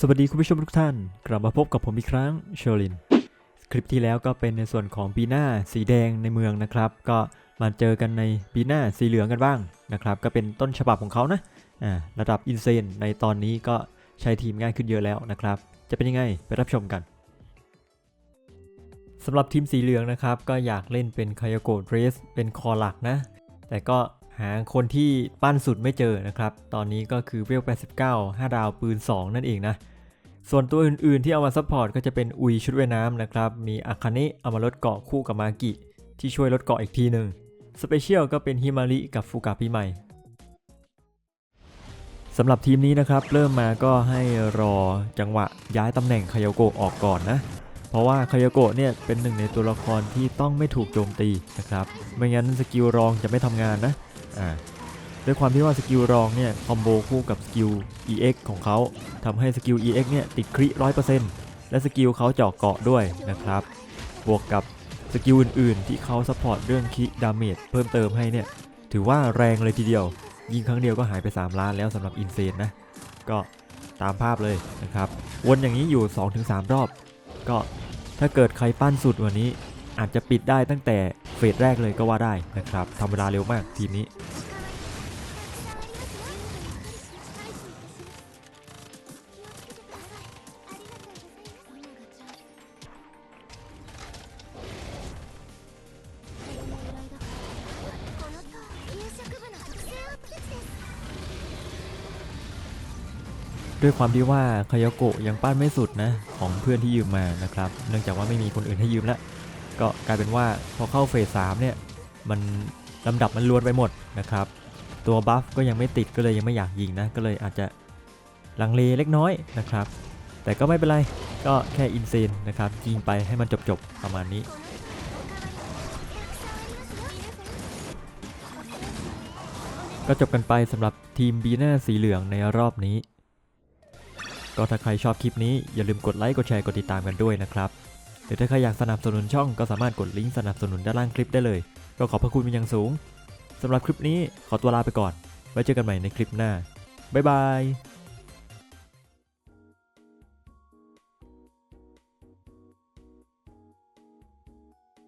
สวัสดีคุณผู้ชมทุกท่าน กลับมาพบกับผมอีกครั้งเชอริน คลิปที่แล้วก็เป็นในส่วนของปีหน้าสีแดงในเมืองนะครับ ก็มาเจอกันในปีหน้าสีเหลืองกันบ้างนะครับ ก็เป็นต้นฉบับของเขานะอ่าระดับอินเซนในตอนนี้ก็ใช้ทีมง่ายขึ้นเยอะแล้วนะครับ จะเป็นยังไงไปรับชมกันสำหรับทีมสีเหลืองนะครับ ก็อยากเล่นเป็นคายโกะเรสเป็นคอหลักนะ แต่ก็ หาคนที่ปั้นสุดไม่เจอนะครับ ตอนนี้ก็คือเวล 89 5 ดาวปืน 2 นั่นเองนะ ส่วนตัวอื่นๆที่เอามาซัพพอร์ตก็จะเป็นอุยชุดว่ายน้ำนะครับ มีอาคาเนะเอามาลดเกาะคู่กับมากิ ที่ช่วยลดเกาะอีกทีหนึ่งสเปเชียลก็เป็นฮิมาริกับฟูกะปีใหม่สำหรับทีมนี้นะครับ เริ่มมาก็ให้รอจังหวะย้ายตำแหน่งคายโกะออกก่อนนะ เพราะว่าคายโกะเนี่ยเป็นหนึ่งในตัวละครที่ต้องไม่ถูกโจมตีนะครับ ไม่งั้นสกิลรองจะไม่ทำงานนะ อ่าด้วยความที่ว่าสกิลรองเนี่ยคอมโบคู่กับสกิล EX ของเขาทำให้สกิล EX เนี่ยติดคริ100%และสกิลเขาเจาะเกาะด้วยนะครับ บวกกับสกิลอื่นๆ ที่เขาซัพพอร์ตเรื่องคิดาเมจเพิ่มเติมให้เนี่ย ถือว่าแรงเลยทีเดียว ยิงครั้งเดียวก็หายไป 3 ล้านแล้วสำหรับอินเซนนะ ก็ตามภาพเลยนะครับ วนอย่างนี้อยู่ 2-3 รอบ ก็ถ้าเกิดใครปั้นสุดวันนี้อาจจะปิดได้ตั้งแต่ เฟสแรกเลยก็ว่าได้นะครับทำเวลาเร็วมากทีมนี้ด้วยความที่ว่าคายโกะยังปั้นไม่สุดนะ ของเพื่อนที่ยืมมานะครับ เนื่องจากว่าไม่มีคนอื่นให้ยืมแล้ว ก็กลายเป็นว่าพอเข้าเฟสสามเนี่ยมันลำดับมันล้วนไปหมดนะครับ ตัวบัฟก็ยังไม่ติดก็เลยยังไม่อยากยิงนะ ก็เลยอาจจะลังเลเล็กน้อยนะครับ แต่ก็ไม่เป็นไรก็แค่อินเซนนะครับยิงไปให้มันจบๆประมาณนี้ก็จบกันไปสำหรับทีมบีน่าสีเหลืองในรอบนี้ ก็ถ้าใครชอบคลิปนี้อย่าลืมกดไลค์ กดแชร์ กดติดตามกันด้วยนะครับ หรือถ้าใครอยากสนับสนุนช่องก็สามารถกดลิงก์สนับสนุนด้านล่างคลิปได้เลย ก็ขอบพระคุณเป็นอย่างสูงสำหรับคลิปนี้ขอตัวลาไปก่อน ไว้เจอกันใหม่ในคลิปหน้า บ๊ายบาย